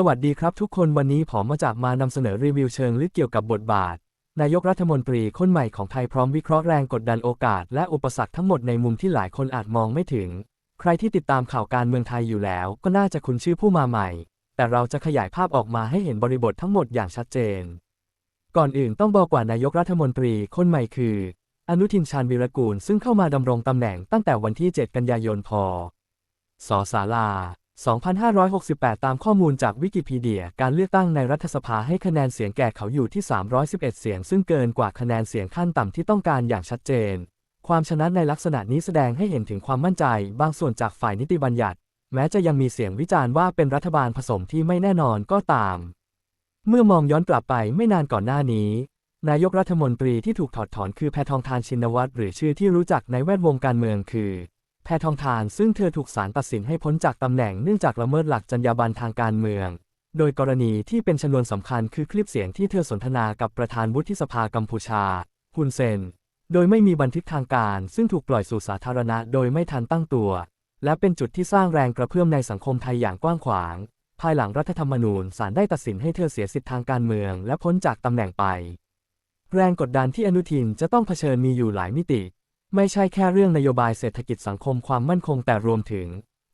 สวัสดีครับทุกคนวันนี้ผมมาจากมานำเสนอรีวิวเชิงลึกเกี่ยวกับบทบาท นายกรัฐมนตรีคนใหม่ของไทยพร้อมวิเคราะห์แรงกดดันโอกาส และอุปสรรคทั้งหมดในมุมที่หลายคนอาจมองไม่ถึง ใครที่ติดตามข่าวการเมืองไทยอยู่แล้ว ก็น่าจะคุ้นชื่อผู้มาใหม่ แต่เราจะขยายภาพออกมาให้เห็นบริบททั้งหมดอย่างชัดเจน ก่อนอื่นต้องบอกว่านายกรัฐมนตรีคนใหม่คือ อนุทินชาญวีรกูลซึ่งเข้ามาดำรงตำแหน่งตั้งแต่วันที่ 7 กันยายนพศศาลา 2568 ตามข้อมูลจากวิกิพีเดีย การเลือกตั้งในรัฐสภาให้คะแนนเสียงแก่เขาอยู่ที่ 311 เสียง ซึ่งเกินกว่าคะแนนเสียงขั้นต่ำที่ต้องการอย่างชัดเจน ความชนะในลักษณะนี้แสดงให้เห็นถึงความมั่นใจ บางส่วนจากฝ่ายนิติบัญญัติ แม้จะยังมีเสียงวิจารณ์ว่าเป็นรัฐบาลผสมที่ไม่แน่นอนก็ตาม เมื่อมองย้อนกลับไปไม่นานก่อนหน้านี้ นายกรัฐมนตรีที่ถูกถอดถอนคือแพทองทานชินวัตรหรือชื่อที่รู้จักในแวดวงการเมืองคือ แพทองทานซึ่งเธอถูกศาลตัดสินให้พ้นจากตำแหน่งเนื่องจากละเมิดหลักจรรยาบรรณทางการเมือง โดยกรณีที่เป็นชนวนสำคัญคือคลิปเสียงที่เธอสนทนากับประธานวุฒิสภากัมพูชาฮุนเซน โดยไม่มีบันทึกทางการ ซึ่งถูกปล่อยสู่สาธารณะโดยไม่ทันตั้งตัว และเป็นจุดที่สร้างแรงกระเพื่อมในสังคมไทยอย่างกว้างขวาง ภายหลังรัฐธรรมนูญศาลได้ตัดสินให้เธอเสียสิทธิทางการเมืองและพ้นจากตำแหน่งไป แรงกดดันที่อนุทินจะต้องเผชิญมีอยู่หลายมิติ ไม่ใช่แค่เรื่องนโยบายเศรษฐกิจสังคมความมั่นคงแต่รวมถึง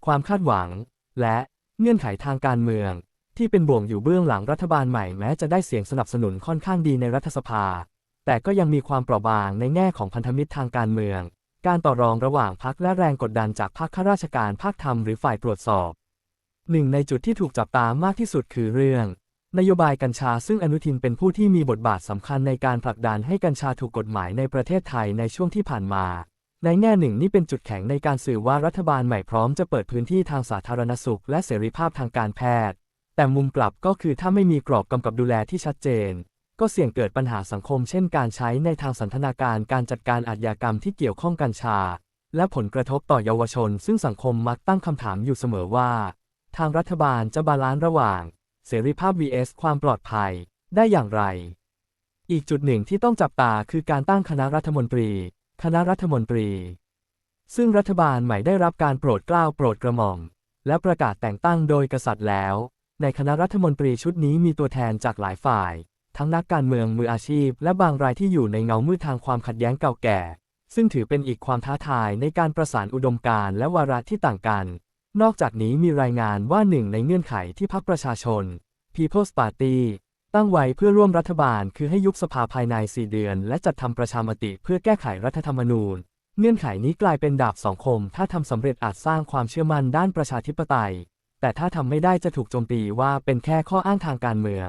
ความคาดหวัง และเงื่อนไขทางการเมือง ที่เป็นบ่วงอยู่เบื้องหลังรัฐบาลใหม่แม้จะได้เสียงสนับสนุนค่อนข้างดีในรัฐสภา แต่ก็ยังมีความเปราะบางในแง่ของพันธมิตรทางการเมือง การต่อรองระหว่างพรรคและแรงกดดันจากภาคข้าราชการภาคธรรมหรือฝ่ายตรวจสอบหนึ่งในจุดที่ถูกจับตามากที่สุดคือเรื่อง นโยบายกัญชาซึ่งอนุทินเป็นผู้ที่มีบทบาทสำคัญในการผลักดันให้กัญชาถูกกฎหมายในประเทศไทยในช่วงที่ผ่านมา ในแง่หนึ่งนี่เป็นจุดแข็งในการสื่อว่ารัฐบาลใหม่พร้อมจะเปิดพื้นที่ทางสาธารณสุข และเสรีภาพทางการแพทย์ แต่มุมกลับก็คือถ้าไม่มีกรอบกำกับดูแลที่ชัดเจน ก็เสี่ยงเกิดปัญหาสังคม เช่น การใช้ในทางสันทนาการการจัดการอาชญากรรมที่เกี่ยวข้องกัญชา และผลกระทบต่อเยาวชน ซึ่งสังคมมักตั้งคำถามอยู่เสมอว่า ทางรัฐบาลจะบาลานซ์ระหว่าง เสรีภาพ vs ความปลอดภัย ได้อย่างไร อีกจุดหนึ่งที่ต้องจับตาคือการตั้งคณะรัฐมนตรี คณะรัฐมนตรี ซึ่งรัฐบาลใหม่ได้รับการโปรดเกล้าโปรดกระหม่อม และประกาศแต่งตั้งโดยกษัตริย์แล้ว ในคณะรัฐมนตรีชุดนี้มีตัวแทนจากหลายฝ่าย ทั้งนักการเมืองมืออาชีพ และบางรายที่อยู่ในเงามืดทางความขัดแย้งเก่าแก่ ซึ่งถือเป็นอีกความท้าทายในการประสานอุดมการณ์และวาระที่ต่างกัน นอกจากนี้มีรายงานว่าหนึ่งในเงื่อนไขที่พรรคประชาชน People's Party ตั้งไว้เพื่อร่วมรัฐบาลคือให้ยุบสภาภายใน 4 เดือน และจัดทำประชามติเพื่อแก้ไขรัฐธรรมนูญ เงื่อนไขนี้กลายเป็นดาบสองคม ถ้าทำสำเร็จอาจสร้างความเชื่อมั่นด้านประชาธิปไตย แต่ถ้าทำไม่ได้จะถูกโจมตีว่าเป็นแค่ข้ออ้างทางการเมือง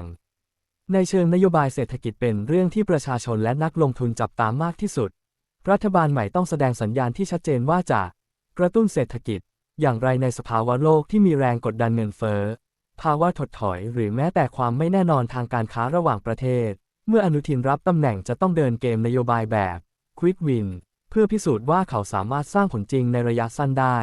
ในเชิงนโยบายเศรษฐกิจเป็นเรื่องที่ประชาชนและนักลงทุนจับตามากที่สุด รัฐบาลใหม่ต้องแสดงสัญญาณที่ชัดเจนว่าจะ กระตุ้นเศรษฐกิจ อย่างไรในสภาวะโลกที่มีแรงกดดันเงินเฟ้อ ภาวะถดถอยหรือแม้แต่ความไม่แน่นอนทางการค้าระหว่างประเทศ เมื่ออนุทินรับตำแหน่งจะต้องเดินเกมนโยบายแบบ Quick Win เพื่อพิสูจน์ว่าเขาสามารถสร้างผลจริงในระยะสั้นได้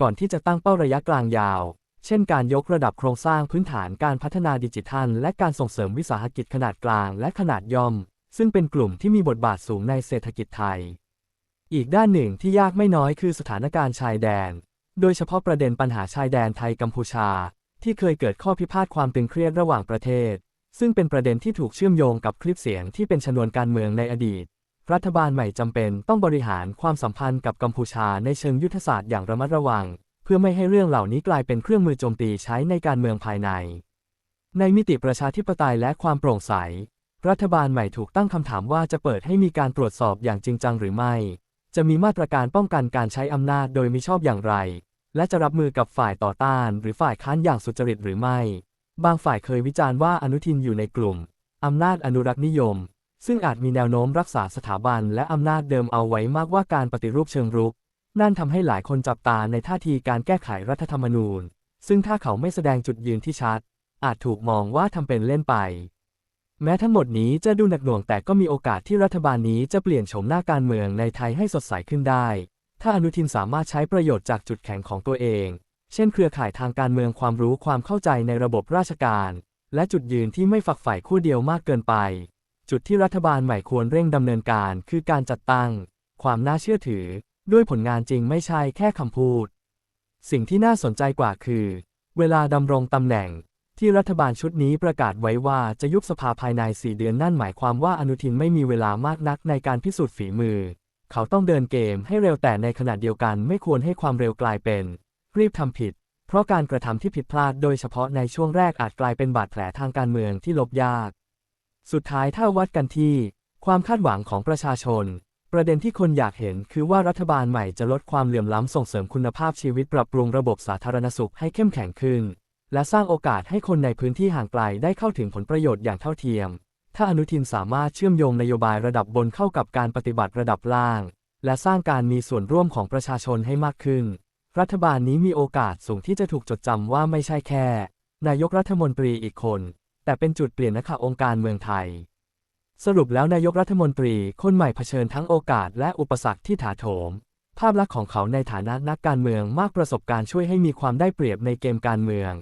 ก่อนที่จะตั้งเป้าระยะกลางยาว เช่นการยกระดับโครงสร้างพื้นฐานการพัฒนาดิจิทัล และการส่งเสริมวิสาหกิจขนาดกลางและขนาดย่อม ซึ่งเป็นกลุ่มที่มีบทบาทสูงในเศรษฐกิจไทย อีกด้านหนึ่งที่ยากไม่น้อยคือสถานการณ์ชายแดน โดยเฉพาะประเด็นปัญหาชายแดนไทยกัมพูชา ที่เคยเกิดข้อพิพาทความตึงเครียดระหว่างประเทศ ซึ่งเป็นประเด็นที่ถูกเชื่อมโยงกับคลิปเสียงที่เป็นชนวนการเมืองในอดีต รัฐบาลใหม่จำเป็นต้องบริหารความสัมพันธ์กับกัมพูชาในเชิงยุทธศาสตร์อย่างระมัดระวัง เพื่อไม่ให้เรื่องเหล่านี้กลายเป็นเครื่องมือโจมตีใช้ในการเมืองภายใน ในมิติประชาธิปไตยและความโปร่งใส รัฐบาลใหม่ถูกตั้งคำถามว่าจะเปิดให้มีการตรวจสอบอย่างจริงจังหรือไม่ จะมีมาตรการป้องกันการใช้อำนาจโดยมิชอบอย่างไร และจะรับมือกับฝ่ายต่อต้าน หรือฝ่ายค้านอย่างสุจริตหรือไม่ บางฝ่ายเคยวิจารณ์ว่าอนุทินอยู่ในกลุ่มอำนาจอนุรักษ์นิยม ซึ่งอาจมีแนวโน้มรักษาสถาบันและอำนาจเดิมเอาไว้มากกว่าการปฏิรูปเชิงรุก นั่นทำให้หลายคนจับตาในท่าทีการแก้ไขรัฐธรรมนูญ ซึ่งถ้าเขาไม่แสดงจุดยืนที่ชัด อาจถูกมองว่าทำเป็นเล่นไป แม้ทั้งหมดนี้จะดูหนักหน่วงแต่ก็มีโอกาสที่รัฐบาลนี้จะเปลี่ยนโฉมหน้าการเมืองในไทยให้สดใสขึ้นได้ ถ้าอนุทินสามารถใช้ประโยชน์จากจุดแข็งของตัวเอง เช่นเครือข่ายทางการเมืองความรู้ความเข้าใจในระบบราชการ และจุดยืนที่ไม่ฝักใฝ่คู่เดียวมากเกินไป จุดที่รัฐบาลใหม่ควรเร่งดำเนินการคือการจัดตั้ง ความน่าเชื่อถือ ด้วยผลงานจริงไม่ใช่แค่คำพูด สิ่งที่น่าสนใจกว่าคือ เวลาดำรงตำแหน่ง ที่รัฐบาลชุดนี้ประกาศไว้ว่าจะยุบสภาภายใน 4 เดือนนั่นหมายความว่าอนุทินไม่มีเวลามากนักในการพิสูจน์ฝีมือ เขาต้องเดินเกมให้เร็วแต่ในขณะเดียวกันไม่ควรให้ความเร็วกลายเป็น รีบทำผิด เพราะการกระทำที่ผิดพลาดโดยเฉพาะในช่วงแรกอาจกลายเป็นบาดแผลทางการเมืองที่ลบยาก สุดท้ายถ้าวัดกันที่ ความคาดหวังของประชาชน ประเด็นที่คนอยากเห็นคือว่ารัฐบาลใหม่จะลดความเหลื่อมล้ำส่งเสริมคุณภาพชีวิตปรับปรุงระบบสาธารณสุขให้เข้มแข็งขึ้น และสร้างโอกาสให้คนในพื้นที่ห่างไกลได้เข้าถึงผลประโยชน์อย่างเท่าเทียม ถ้าอนุทินสามารถเชื่อมโยงนโยบายระดับบนเข้ากับการปฏิบัติระดับล่าง และสร้างการมีส่วนร่วมของประชาชนให้มากขึ้น รัฐบาลนี้มีโอกาสสูงที่จะถูกจดจำว่าไม่ใช่แค่ นายกรัฐมนตรีอีกคน แต่เป็นจุดเปลี่ยนนะคะองค์การเมืองไทย สรุปแล้วนายกรัฐมนตรีคนใหม่เผชิญทั้งโอกาสและอุปสรรคที่ถาโถมภาพลักษณ์ของเขาในฐานะนักการเมืองมากประสบการณ์ช่วยให้มีความได้เปรียบในเกมการเมือง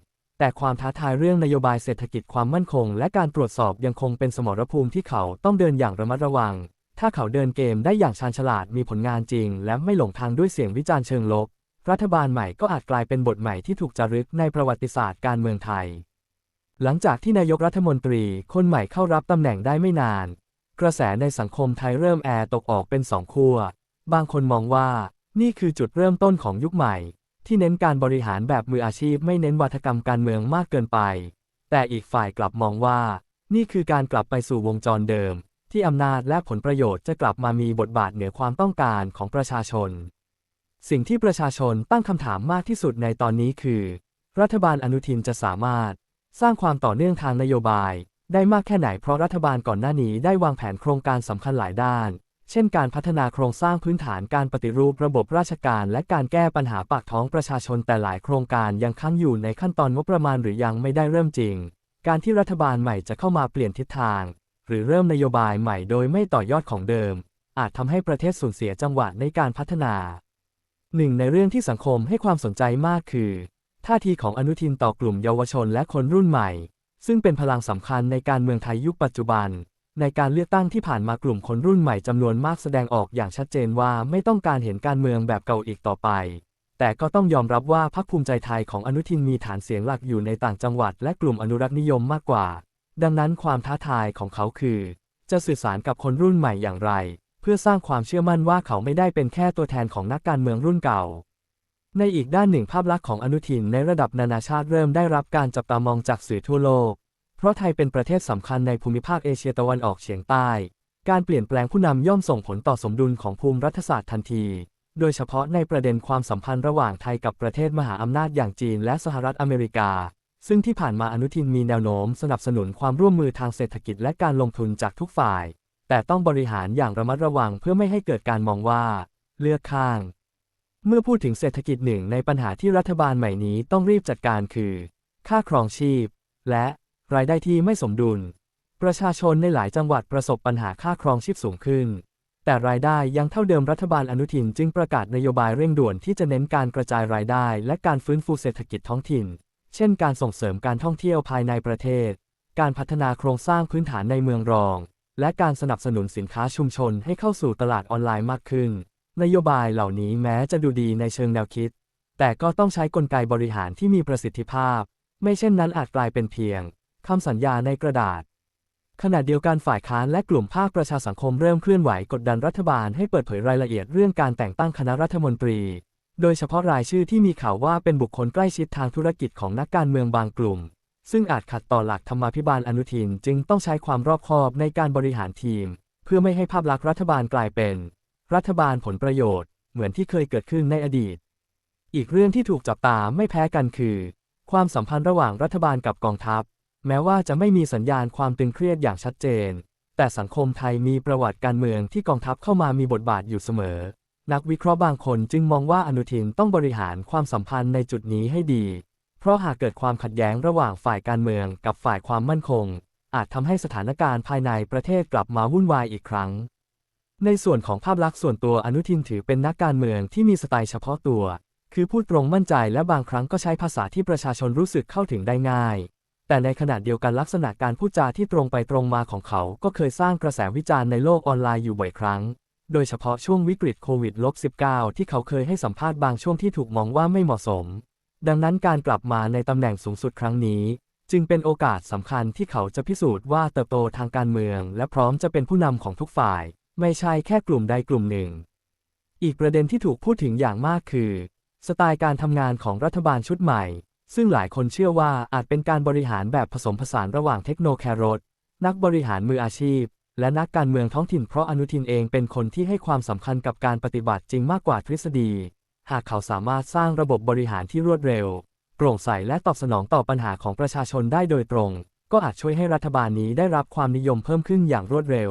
แต่ความท้าทายเรื่องนโยบายเศรษฐกิจความมั่นคง และการตรวจสอบยังคงเป็นสมรภูมิที่เขาต้องเดินอย่างระมัดระวัง ถ้าเขาเดินเกมได้อย่างชาญฉลาดมีผลงานจริง และไม่หลงทางด้วยเสียงวิจารณ์เชิงลบ รัฐบาลใหม่ก็อาจกลายเป็นบทใหม่ที่ถูกจารึกในประวัติศาสตร์การเมืองไทย หลังจากที่นายกรัฐมนตรีคนใหม่เข้ารับตำแหน่งได้ไม่นาน กระแสในสังคมไทยเริ่มแอร์ตกออกเป็นสองขั้ว บางคนมองว่า นี่คือจุดเริ่มต้นของยุคใหม่ ที่เน้นการบริหารแบบมืออาชีพไม่เน้นวัฒกรรมการเมืองมากเกินไป แต่อีกฝ่ายกลับมองว่า นี่คือการกลับไปสู่วงจรเดิม ที่อำนาจและผลประโยชน์จะกลับมามีบทบาทเหนือความต้องการของประชาชน สิ่งที่ประชาชนตั้งคำถามมากที่สุดในตอนนี้คือ รัฐบาลอนุทินจะสามารถ สร้างความต่อเนื่องทางนโยบาย ได้มากแค่ไหนเพราะรัฐบาลก่อนหน้านี้ได้วางแผนโครงการสำคัญหลายด้าน เช่นการพัฒนาโครงสร้างพื้นฐานการปฏิรูประบบราชการ และการแก้ปัญหาปากท้องประชาชนแต่หลายโครงการยังค้างอยู่ในขั้นตอนงบประมาณหรือยังไม่ได้เริ่มจริง การที่รัฐบาลใหม่จะเข้ามาเปลี่ยนทิศทาง หรือเริ่มนโยบายใหม่โดยไม่ต่อยอดของเดิม อาจทำให้ประเทศสูญเสียจังหวะในการพัฒนาหนึ่งในเรื่องที่สังคมให้ความสนใจมากคือ ท่าทีของอนุทินต่อกลุ่มเยาวชนและคนรุ่นใหม่ ซึ่งเป็นพลังสำคัญในการเมืองไทยยุคปัจจุบัน ในการเลือกตั้งที่ผ่านมากลุ่มคนรุ่นใหม่จำนวนมากแสดงออกอย่างชัดเจนว่าไม่ต้องการเห็นการเมืองแบบเก่าอีกต่อไป แต่ก็ต้องยอมรับว่าพรรคภูมิใจไทยของอนุทินมีฐานเสียงหลักอยู่ในต่างจังหวัดและกลุ่มอนุรักษ์นิยมมากกว่า ดังนั้นความท้าทายของเขาคือ จะสื่อสารกับคนรุ่นใหม่อย่างไร เพื่อสร้างความเชื่อมั่นว่าเขาไม่ได้เป็นแค่ตัวแทนของนักการเมืองรุ่นเก่า ในอีกด้านหนึ่งภาพลักษณ์ของอนุทินในระดับนานาชาติเริ่มได้รับการจับตามองจากสื่อทั่วโลก เพราะไทยเป็นประเทศสำคัญในภูมิภาคเอเชียตะวันออกเฉียงใต้ การเปลี่ยนแปลงผู้นำย่อมส่งผลต่อสมดุลของภูมิรัฐศาสตร์ทันที โดยเฉพาะในประเด็นความสัมพันธ์ระหว่างไทยกับประเทศมหาอำนาจอย่างจีนและสหรัฐอเมริกา ซึ่งที่ผ่านมาอนุทินมีแนวโน้มสนับสนุนความร่วมมือทางเศรษฐกิจและการลงทุนจากทุกฝ่าย แต่ต้องบริหารอย่างระมัดระวังเพื่อไม่ให้เกิดการมองว่า เลือกข้าง เมื่อพูดถึงเศรษฐกิจหนึ่งในปัญหาที่รัฐบาลใหม่นี้ต้องรีบจัดการคือ ค่าครองชีพ และ รายได้ที่ไม่สมดุล ประชาชนในหลายจังหวัดประสบปัญหาค่าครองชีพสูงขึ้น แต่รายได้ยังเท่าเดิมรัฐบาลอนุทินจึงประกาศนโยบายเร่งด่วนที่จะเน้นการกระจายรายได้ และการฟื้นฟูเศรษฐกิจท้องถิ่น เช่น การส่งเสริมการท่องเที่ยวภายในประเทศ การพัฒนาโครงสร้างพื้นฐานในเมืองรอง และการสนับสนุนสินค้าชุมชนให้เข้าสู่ตลาดออนไลน์มากขึ้น นโยบายเหล่านี้แม้จะดูดีในเชิงแนวคิด แต่ก็ต้องใช้กลไกบริหารที่มีประสิทธิภาพ ไม่เช่นนั้นอาจกลายเป็นเพียง คำสัญญาในกระดาษ ขณะเดียวกันฝ่ายค้านและกลุ่มภาคประชาสังคมเริ่มเคลื่อนไหวกดดันรัฐบาลให้เปิดเผยรายละเอียดเรื่องการแต่งตั้งคณะรัฐมนตรี โดยเฉพาะรายชื่อที่มีข่าวว่าเป็นบุคคลใกล้ชิดทางธุรกิจของนักการเมืองบางกลุ่ม ซึ่งอาจขัดต่อหลักธรรมาภิบาลอนุทินจึงต้องใช้ความรอบคอบในการบริหารทีม เพื่อไม่ให้ภาพลักษณ์รัฐบาลกลายเป็น รัฐบาลผลประโยชน์ เหมือนที่เคยเกิดขึ้นในอดีต อีกเรื่องที่ถูกจับตาไม่แพ้กันคือ ความสัมพันธ์ระหว่างรัฐบาลกับกองทัพ แม้ว่าจะไม่มีสัญญาณความตึงเครียดอย่างชัดเจน แต่สังคมไทยมีประวัติการเมืองที่กองทัพเข้ามามีบทบาทอยู่เสมอ นักวิเคราะห์บางคนจึงมองว่าอนุทินต้องบริหารความสัมพันธ์ในจุดนี้ให้ดี เพราะหากเกิดความขัดแย้งระหว่างฝ่ายการเมืองกับฝ่ายความมั่นคง อาจทำให้สถานการณ์ภายในประเทศกลับมาวุ่นวายอีกครั้ง ในส่วนของภาพลักษณ์ส่วนตัวอนุทินถือเป็นนักการเมืองที่มีสไตล์เฉพาะตัว คือพูดตรงมั่นใจและบางครั้งก็ใช้ภาษาที่ประชาชนรู้สึกเข้าถึงได้ง่าย แต่ในขณะเดียวกันลักษณะการพูดจาที่ตรงไปตรงมาของเขาก็เคยสร้างกระแสวิจารณ์ในโลกออนไลน์อยู่บ่อยครั้ง โดยเฉพาะช่วงวิกฤตโควิด -19 ที่เขาเคยให้สัมภาษณ์บางช่วงที่ถูกมองว่าไม่เหมาะสม ดังนั้นการกลับมาในตำแหน่งสูงสุดครั้งนี้ จึงเป็นโอกาสสำคัญที่เขาจะพิสูจน์ว่าเติบโตทางการเมือง และพร้อมจะเป็นผู้นำของทุกฝ่าย ไม่ใช่แค่กลุ่มใดกลุ่มหนึ่ง อีกประเด็นที่ถูกพูดถึงอย่างมากคือ สไตล์การทำงานของรัฐบาลชุดใหม่ ซึ่งหลายคนเชื่อว่าอาจเป็นการบริหารแบบผสมผสานระหว่างเทคโนแครอทนักบริหารมืออาชีพ และนักการเมืองท้องถิ่นเพราะอนุทินเองเป็นคนที่ให้ความสำคัญกับการปฏิบัติจริงมากกว่าทฤษฎี หากเขาสามารถสร้างระบบบริหารที่รวดเร็ว โปร่งใสและตอบสนองต่อปัญหาของประชาชนได้โดยตรง ก็อาจช่วยให้รัฐบาลนี้ได้รับความนิยมเพิ่มขึ้นอย่างรวดเร็ว